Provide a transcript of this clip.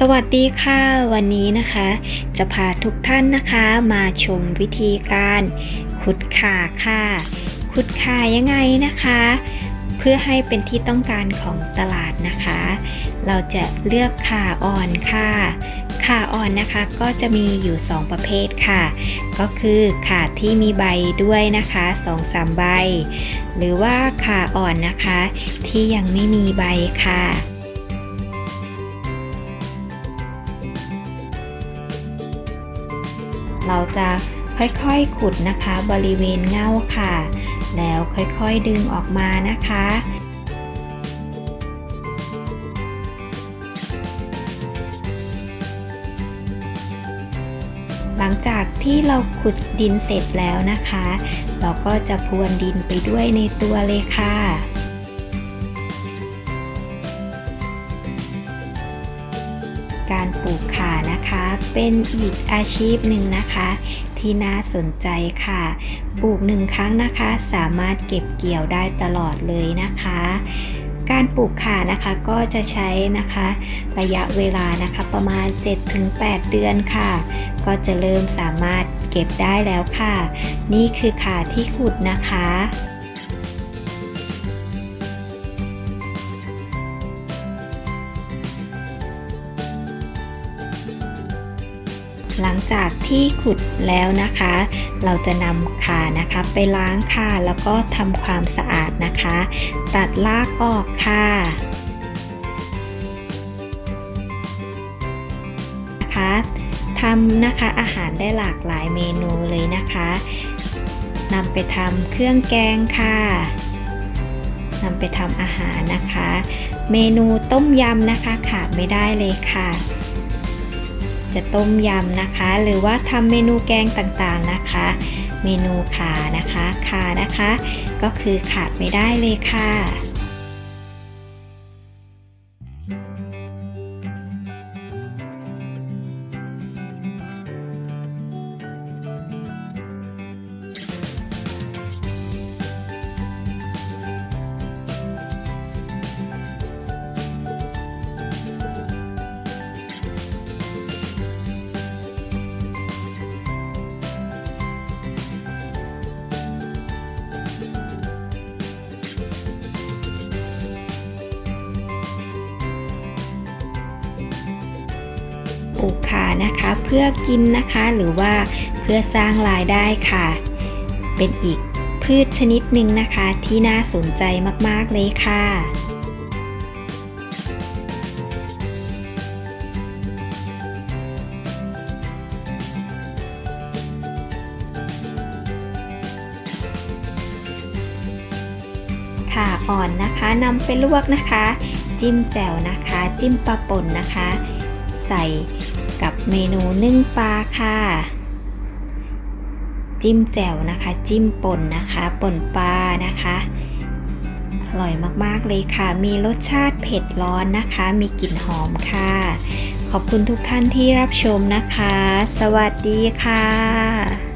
สวัสดีค่ะ วันนี้นะคะ จะพาทุกท่านนะคะมาชมวิธีการขุดข่าค่ะ ขุดข่ายังไงนะคะ เพื่อให้เป็นที่ต้องการของตลาดนะคะ เราจะเลือกข่าอ่อนค่ะข่าอ่อนนะคะก็จะมีอยู่ 2 ประเภทค่ะ ก็คือข่าที่มีใบด้วยนะคะ2-3ใบ หรือว่าข่าอ่อนนะคะ ที่ยังไม่มีใบค่ะ เราจะค่อยๆขุดนะคะบริเวณเง่าค่ะ แล้วค่อยๆดึงออกมานะคะ หลังจากที่เราขุดดินเสร็จแล้วนะคะ เราก็จะพรวนดินไปด้วยในตัวเลยค่ะ การปลูกข่านะคะ เป็นอีกอาชีพหนึ่งนะคะ ที่น่าสนใจค่ะ ปลูกหนึ่งครั้งนะคะ สามารถเก็บเกี่ยวได้ตลอดเลยนะคะ การปลูกข่านะคะก็จะใช้นะคะ ระยะเวลานะคะประมาณ 7-8 เดือนค่ะ ก็จะเริ่มสามารถเก็บได้แล้วค่ะ นี่คือข่าที่ขุดนะคะ หลังจากที่ขุดแล้วนะคะ เราจะนำขานะคะ ไปล้างค่ะ แล้วก็ทำความสะอาดนะคะ ตัดรากออกค่ะนะคะทำนะคะอาหารได้หลากหลายเมนูเลยนะคะนำไปทำเครื่องแกงค่ะนำไปทำอาหารนะคะ เมนูต้มยำนะคะขาดไม่ได้เลยค่ะ จะต้มยำนะคะ หรือว่าทำเมนูแกงต่างๆนะคะ เมนูขานะคะขานะคะ ก็คือขาดไม่ได้เลยค่ะ ลูกขานะคะ เพื่อกินนะคะหรือว่าเพื่อสร้างรายได้ค่ะ เป็นอีกพืชชนิดหนึ่งนะคะที่น่าสนใจมากๆเลยค่ะข่าอ่อนนะคะนำไปลวกนะคะ จิ้มแจ่วนะคะ จิ้มปลาป่นนะคะ ใส่ กับเมนูนึ่งปลาค่ะ จิ้มแจ่วนะคะ จิ้มป่นนะคะป่นปลานะคะอร่อยมากๆเลยค่ะ มีรสชาติเผ็ดร้อนนะคะ มีกลิ่นหอมค่ะ ขอบคุณทุกท่านที่รับชมนะคะ สวัสดีค่ะ